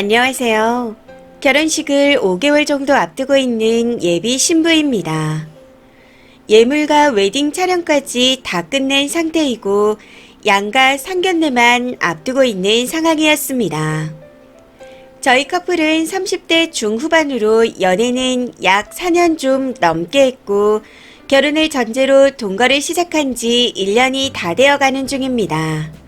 안녕하세요. 결혼식을 5개월 정도 앞두고 있는 예비 신부입니다. 예물과 웨딩 촬영까지 다 끝낸 상태이고 양가 상견례만 앞두고 있는 상황이었습니다. 저희 커플은 30대 중후반으로 연애는 약 4년 좀 넘게 했고 결혼을 전제로 동거를 시작한 지 1년이 다 되어 가는 중입니다.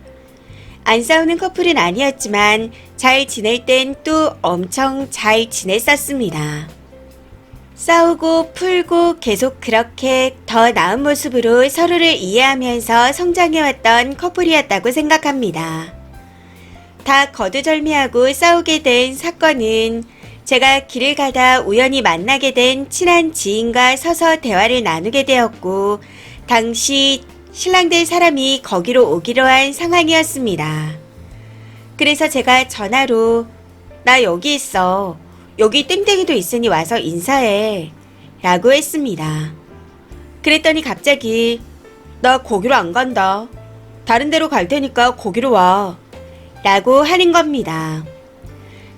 안 싸우는 커플은 아니었지만 잘 지낼 땐 또 엄청 잘 지냈었습니다. 싸우고 풀고 계속 그렇게 더 나은 모습으로 서로를 이해하면서 성장해왔던 커플이었다고 생각합니다. 다 거두절미하고 싸우게 된 사건은 제가 길을 가다 우연히 만나게 된 친한 지인과 서서 대화를 나누게 되었고, 당시 신랑 될 사람이 거기로 오기로 한 상황이었습니다. 그래서 제가 전화로, 나 여기 있어. 여기 땡땡이도 있으니 와서 인사해. 라고 했습니다. 그랬더니 갑자기, 나 거기로 안 간다. 다른 데로 갈 테니까 거기로 와. 라고 하는 겁니다.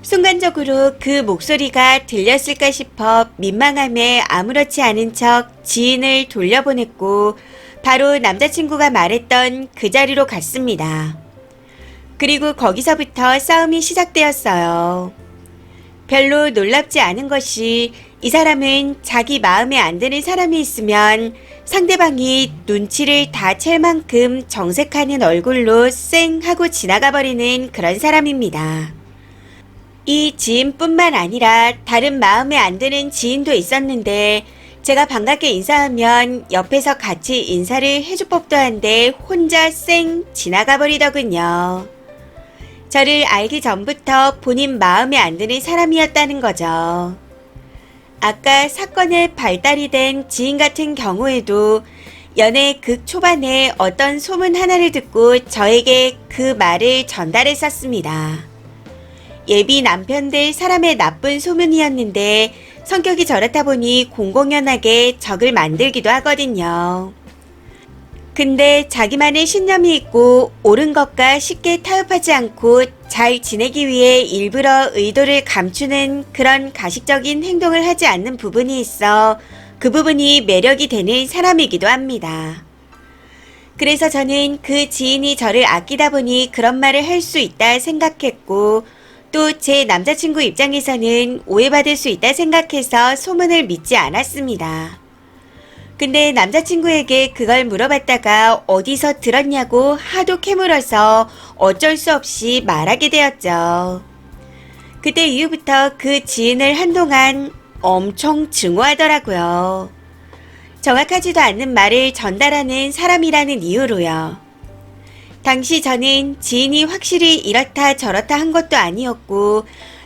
순간적으로 그 목소리가 들렸을까 싶어 민망함에 아무렇지 않은 척 지인을 돌려보냈고 바로 남자친구가 말했던 그 자리로 갔습니다. 그리고 거기서부터 싸움이 시작되었어요. 별로 놀랍지 않은 것이 이 사람은 자기 마음에 안 드는 사람이 있으면 상대방이 눈치를 다 챌 만큼 정색하는 얼굴로 쌩 하고 지나가 버리는 그런 사람입니다. 이 지인뿐만 아니라 다른 마음에 안 드는 지인도 있었는데 제가 반갑게 인사하면 옆에서 같이 인사를 해줄 법도 한데 혼자 쌩 지나가 버리더군요. 저를 알기 전부터 본인 마음에 안 드는 사람이었다는 거죠. 아까 사건의 발달이 된 지인 같은 경우에도 연애 극 초반에 어떤 소문 하나를 듣고 저에게 그 말을 전달했었습니다. 예비 남편 될 사람의 나쁜 소문이었는데 성격이 저렇다 보니 공공연하게 적을 만들기도 하거든요. 근데 자기만의 신념이 있고 옳은 것과 쉽게 타협하지 않고 잘 지내기 위해 일부러 의도를 감추는 그런 가식적인 행동을 하지 않는 부분이 있어 그 부분이 매력이 되는 사람이기도 합니다. 그래서 저는 그 지인이 저를 아끼다 보니 그런 말을 할 수 있다 생각했고 또 제 남자친구 입장에서는 오해받을 수 있다 생각해서 소문을 믿지 않았습니다. 근데 남자친구에게 그걸 물어봤다가 어디서 들었냐고 하도 캐물어서 어쩔 수 없이 말하게 되었죠. 그때 이후부터 그 지인을 한동안 엄청 증오하더라고요. 정확하지도 않는 말을 전달하는 사람이라는 이유로요. 당시 저는 지인이 확실히 이렇다 저렇다 한 것도 아니었고,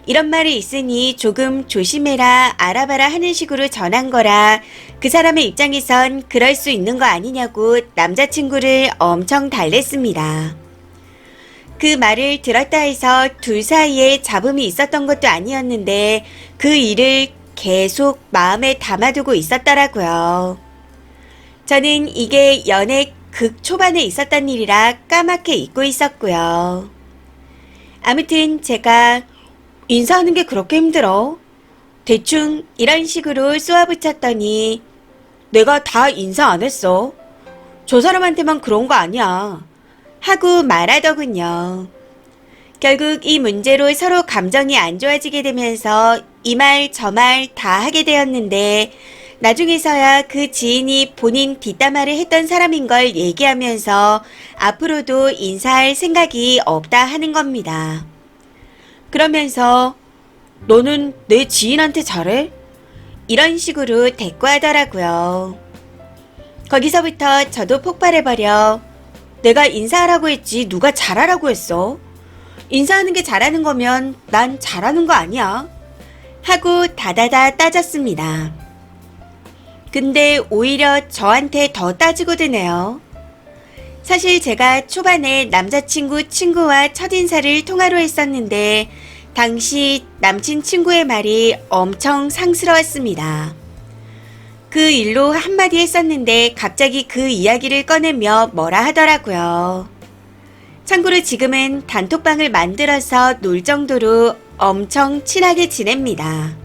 이런 말이 있으니 조금 조심해라, 알아봐라 하는 식으로 전한 거라 그 사람의 입장에선 그럴 수 있는 거 아니냐고 남자친구를 엄청 달랬습니다. 그 말을 들었다 해서 둘 사이에 잡음이 있었던 것도 아니었는데 그 일을 계속 마음에 담아두고 있었더라고요. 저는 이게 연애 극 초반에 있었던 일이라 까맣게 잊고 있었고요. 아무튼 제가 인사하는 게 그렇게 힘들어. 대충 이런 식으로 쏘아붙였더니 내가 다 인사 안 했어. 저 사람한테만 그런 거 아니야. 하고 말하더군요. 결국 이 문제로 서로 감정이 안 좋아지게 되면서 이 말 저 말 다 하게 되었는데 나중에서야 그 지인이 본인 뒷담화를 했던 사람인 걸 얘기하면서 앞으로도 인사할 생각이 없다 하는 겁니다. 그러면서 너는 내 지인한테 잘해? 이런 식으로 대꾸하더라고요. 거기서부터 저도 폭발해버려. 내가 인사하라고 했지 누가 잘하라고 했어? 인사하는 게 잘하는 거면 난 잘하는 거 아니야. 하고 다다다 따졌습니다. 근데 오히려 저한테 더 따지고 드네요. 사실 제가 초반에 남자친구 친구와 첫인사를 통화로 했었는데 당시 남친 친구의 말이 엄청 상스러웠습니다. 그 일로 한마디 했었는데 갑자기 그 이야기를 꺼내며 뭐라 하더라고요. 참고로 지금은 단톡방을 만들어서 놀 정도로 엄청 친하게 지냅니다.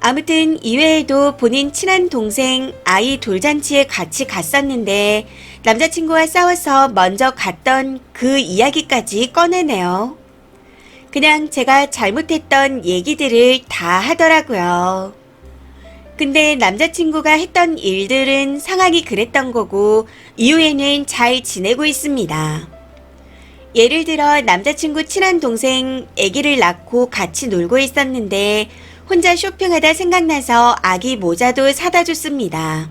아무튼 이외에도 본인 친한 동생 아이 돌잔치에 같이 갔었는데 남자친구와 싸워서 먼저 갔던 그 이야기까지 꺼내네요. 그냥 제가 잘못했던 얘기들을 다 하더라고요. 근데 남자친구가 했던 일들은 상황이 그랬던 거고 이후에는 잘 지내고 있습니다. 예를 들어 남자친구 친한 동생 아기를 낳고 같이 놀고 있었는데 혼자 쇼핑하다 생각나서 아기 모자도 사다 줬습니다.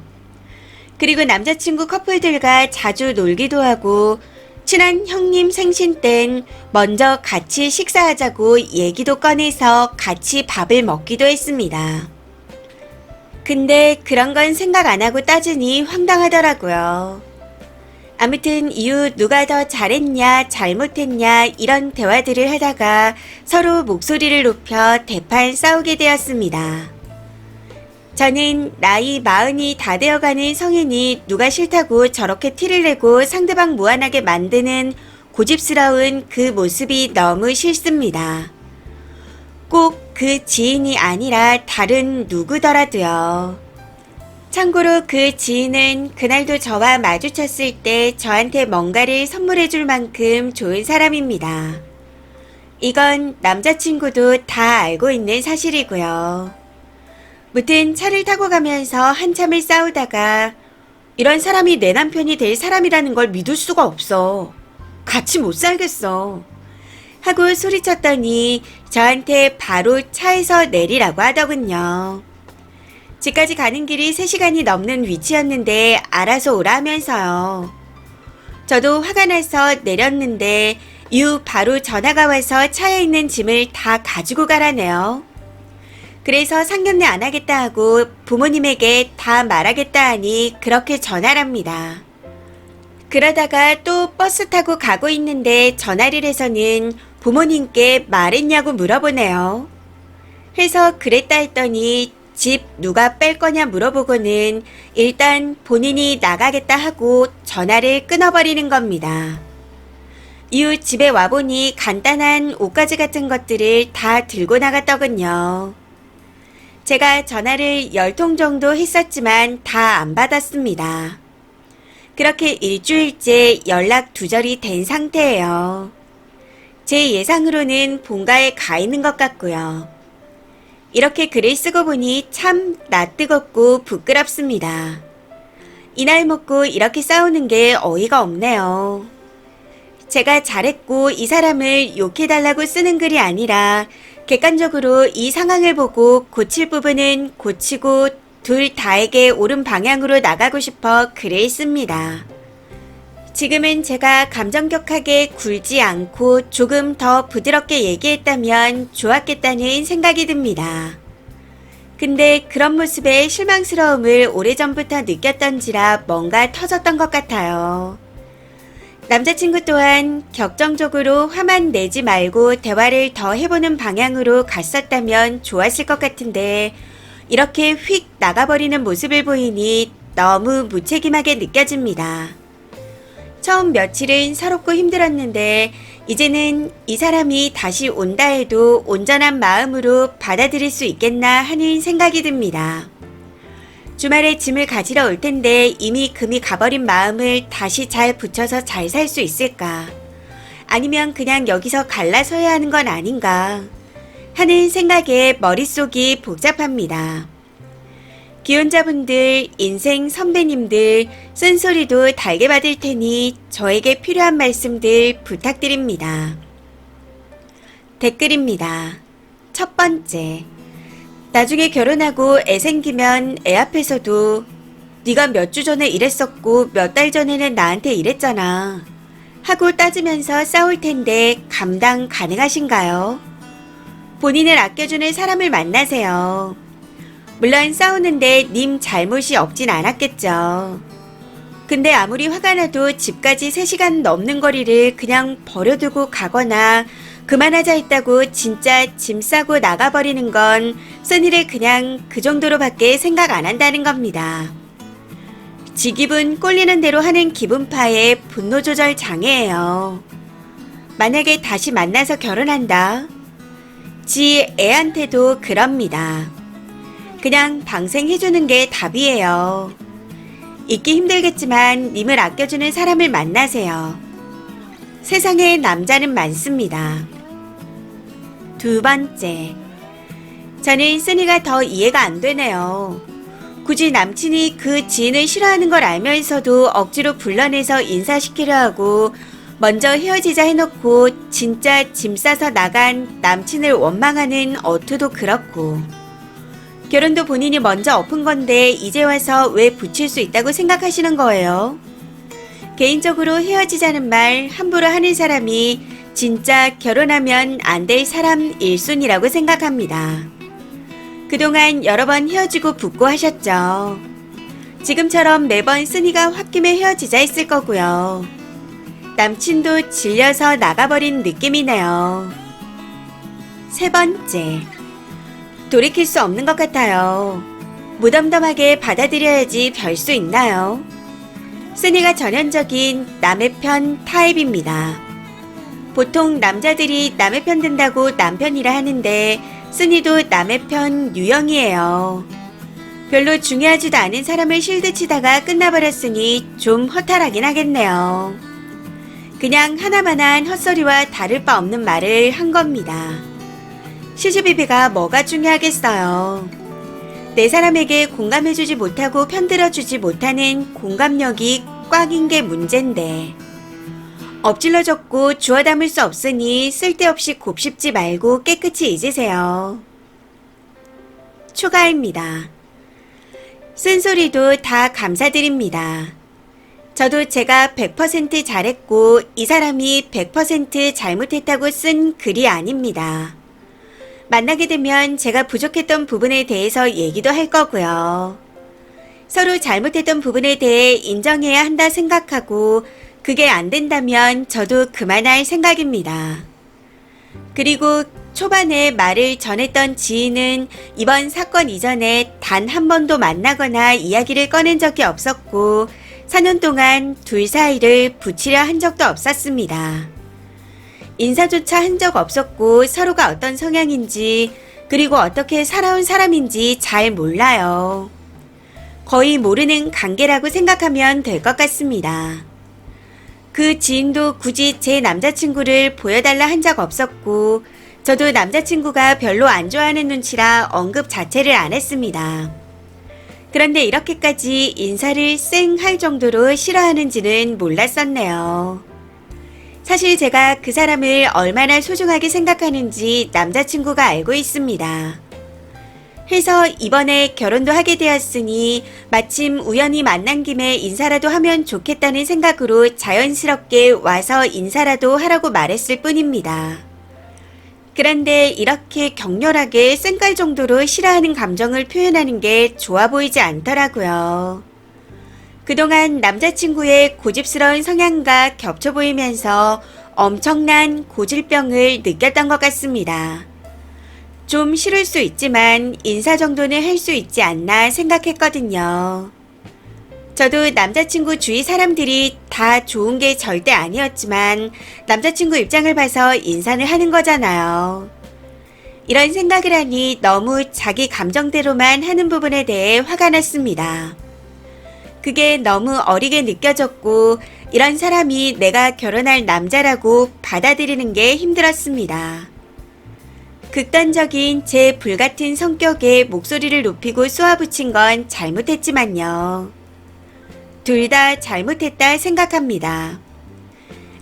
그리고 남자친구 커플들과 자주 놀기도 하고 친한 형님 생신 땐 먼저 같이 식사하자고 얘기도 꺼내서 같이 밥을 먹기도 했습니다. 근데 그런 건 생각 안 하고 따지니 황당하더라고요. 아무튼 이후 누가 더 잘했냐, 잘못했냐, 이런 대화들을 하다가 서로 목소리를 높여 대판 싸우게 되었습니다. 저는 나이 마흔이 다 되어가는 성인이 누가 싫다고 저렇게 티를 내고 상대방 무안하게 만드는 고집스러운 그 모습이 너무 싫습니다. 꼭 그 지인이 아니라 다른 누구더라도요. 참고로 그 지인은 그날도 저와 마주쳤을 때 저한테 뭔가를 선물해 줄 만큼 좋은 사람입니다. 이건 남자친구도 다 알고 있는 사실이고요. 무튼 차를 타고 가면서 한참을 싸우다가 이런 사람이 내 남편이 될 사람이라는 걸 믿을 수가 없어. 같이 못 살겠어. 하고 소리쳤더니 저한테 바로 차에서 내리라고 하더군요. 집까지 가는 길이 3시간이 넘는 위치였는데 알아서 오라면서요. 저도 화가 나서 내렸는데 이후 바로 전화가 와서 차에 있는 짐을 다 가지고 가라네요. 그래서 상견례 안 하겠다 하고 부모님에게 다 말하겠다 하니 그렇게 전화랍니다. 그러다가 또 버스 타고 가고 있는데 전화를 해서는 부모님께 말했냐고 물어보네요. 해서 그랬다 했더니 집 누가 뺄 거냐 물어보고는 일단 본인이 나가겠다 하고 전화를 끊어버리는 겁니다. 이후 집에 와보니 간단한 옷가지 같은 것들을 다 들고 나갔더군요. 제가 전화를 열 통 정도 했었지만 다 안 받았습니다. 그렇게 일주일째 연락 두절이 된 상태예요. 제 예상으로는 본가에 가 있는 것 같고요. 이렇게 글을 쓰고 보니 참 낯뜨겁고 부끄럽습니다. 이날 먹고 이렇게 싸우는 게 어이가 없네요. 제가 잘했고 이 사람을 욕해달라고 쓰는 글이 아니라 객관적으로 이 상황을 보고 고칠 부분은 고치고 둘 다에게 옳은 방향으로 나가고 싶어 글을 씁니다. 지금은 제가 감정격하게 굴지 않고 조금 더 부드럽게 얘기했다면 좋았겠다는 생각이 듭니다. 근데 그런 모습에 실망스러움을 오래전부터 느꼈던지라 뭔가 터졌던 것 같아요. 남자친구 또한 격정적으로 화만 내지 말고 대화를 더 해보는 방향으로 갔었다면 좋았을 것 같은데 이렇게 휙 나가버리는 모습을 보이니 너무 무책임하게 느껴집니다. 처음 며칠은 서럽고 힘들었는데 이제는 이 사람이 다시 온다 해도 온전한 마음으로 받아들일 수 있겠나 하는 생각이 듭니다. 주말에 짐을 가지러 올 텐데 이미 금이 가버린 마음을 다시 잘 붙여서 잘 살 수 있을까? 아니면 그냥 여기서 갈라서야 하는 건 아닌가? 하는 생각에 머릿속이 복잡합니다. 기혼자분들, 인생 선배님들, 쓴소리도 달게 받을 테니 저에게 필요한 말씀들 부탁드립니다. 댓글입니다. 첫 번째. 나중에 결혼하고 애 생기면 애 앞에서도 네가 몇 주 전에 이랬었고 몇 달 전에는 나한테 이랬잖아. 하고 따지면서 싸울 텐데 감당 가능하신가요? 본인을 아껴주는 사람을 만나세요. 물론 싸우는데 님 잘못이 없진 않았겠죠. 근데 아무리 화가 나도 집까지 3시간 넘는 거리를 그냥 버려두고 가거나 그만하자 했다고 진짜 짐 싸고 나가버리는 건 써니를 그냥 그 정도로밖에 생각 안 한다는 겁니다. 지 기분 꼴리는 대로 하는 기분파의 분노 조절 장애예요. 만약에 다시 만나서 결혼한다. 지 애한테도 그럽니다. 그냥 방생해주는 게 답이에요. 잊기 힘들겠지만 님을 아껴주는 사람을 만나세요. 세상에 남자는 많습니다. 두 번째. 저는 쓰니가 더 이해가 안 되네요. 굳이 남친이 그 지인을 싫어하는 걸 알면서도 억지로 불러내서 인사시키려 하고 먼저 헤어지자 해놓고 진짜 짐 싸서 나간 남친을 원망하는 어투도 그렇고 결혼도 본인이 먼저 엎은 건데 이제 와서 왜 붙일 수 있다고 생각하시는 거예요? 개인적으로 헤어지자는 말 함부로 하는 사람이 진짜 결혼하면 안 될 사람 일순이라고 생각합니다. 그동안 여러 번 헤어지고 붙고 하셨죠. 지금처럼 매번 쓰니가 홧김에 헤어지자 했을 거고요. 남친도 질려서 나가버린 느낌이네요. 세 번째. 돌이킬 수 없는 것 같아요. 무덤덤하게 받아들여야지 별 수 있나요? 쓰니가 전형적인 남의 편 타입입니다. 보통 남자들이 남의 편 든다고 남편이라 하는데 쓰니도 남의 편 유형이에요. 별로 중요하지도 않은 사람을 실드 치다가 끝나버렸으니 좀 허탈하긴 하겠네요. 그냥 하나만한 헛소리와 다를 바 없는 말을 한 겁니다. 시시비비가 뭐가 중요하겠어요. 내 사람에게 공감해주지 못하고 편들어주지 못하는 공감력이 꽉인 게 문제인데. 엎질러 졌고 주워 담을 수 없으니 쓸데없이 곱씹지 말고 깨끗이 잊으세요. 추가입니다. 쓴소리도 다 감사드립니다. 저도 제가 100% 잘했고 이 사람이 100% 잘못했다고 쓴 글이 아닙니다. 만나게 되면 제가 부족했던 부분에 대해서 얘기도 할 거고요. 서로 잘못했던 부분에 대해 인정해야 한다 생각하고 그게 안 된다면 저도 그만할 생각입니다. 그리고 초반에 말을 전했던 지인은 이번 사건 이전에 단 한 번도 만나거나 이야기를 꺼낸 적이 없었고 4년 동안 둘 사이를 붙이려 한 적도 없었습니다. 인사조차 한 적 없었고 서로가 어떤 성향인지 그리고 어떻게 살아온 사람인지 잘 몰라요. 거의 모르는 관계라고 생각하면 될 것 같습니다. 그 지인도 굳이 제 남자친구를 보여달라 한 적 없었고 저도 남자친구가 별로 안 좋아하는 눈치라 언급 자체를 안 했습니다. 그런데 이렇게까지 인사를 쌩 할 정도로 싫어하는지는 몰랐었네요. 사실 제가 그 사람을 얼마나 소중하게 생각하는지 남자친구가 알고 있습니다. 해서 이번에 결혼도 하게 되었으니 마침 우연히 만난 김에 인사라도 하면 좋겠다는 생각으로 자연스럽게 와서 인사라도 하라고 말했을 뿐입니다. 그런데 이렇게 격렬하게 쌩깔 정도로 싫어하는 감정을 표현하는 게 좋아 보이지 않더라고요. 그동안 남자친구의 고집스러운 성향과 겹쳐 보이면서 엄청난 고질병을 느꼈던 것 같습니다. 좀 싫을 수 있지만 인사 정도는 할 수 있지 않나 생각했거든요. 저도 남자친구 주위 사람들이 다 좋은 게 절대 아니었지만 남자친구 입장을 봐서 인사를 하는 거잖아요. 이런 생각을 하니 너무 자기 감정대로만 하는 부분에 대해 화가 났습니다. 그게 너무 어리게 느껴졌고 이런 사람이 내가 결혼할 남자라고 받아들이는 게 힘들었습니다. 극단적인 제 불같은 성격에 목소리를 높이고 쏘아붙인 건 잘못했지만요. 둘 다 잘못했다 생각합니다.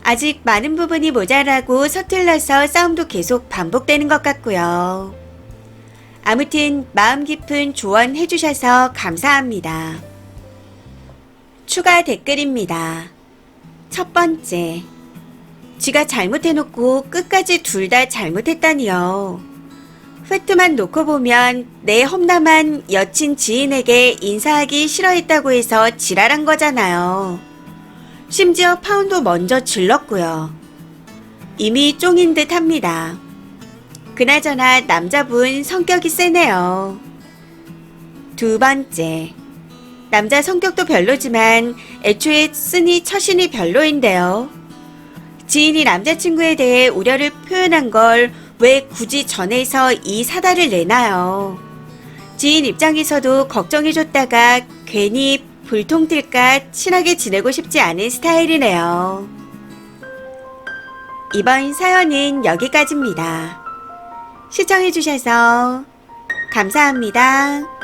아직 많은 부분이 모자라고 서툴러서 싸움도 계속 반복되는 것 같고요. 아무튼 마음 깊은 조언 해주셔서 감사합니다. 추가 댓글입니다. 첫 번째. 지가 잘못해놓고 끝까지 둘 다 잘못했다니요. 팩트만 놓고 보면 내 험담한 여친 지인에게 인사하기 싫어했다고 해서 지랄한 거잖아요. 심지어 파운도 먼저 질렀고요. 이미 쫑인 듯 합니다. 그나저나 남자분 성격이 세네요. 두 번째. 남자 성격도 별로지만 애초에 쓰니 처신이 별로인데요. 지인이 남자친구에 대해 우려를 표현한 걸 왜 굳이 전해서 이 사다를 내나요? 지인 입장에서도 걱정해줬다가 괜히 불통 튈까 친하게 지내고 싶지 않은 스타일이네요. 이번 사연은 여기까지입니다. 시청해주셔서 감사합니다.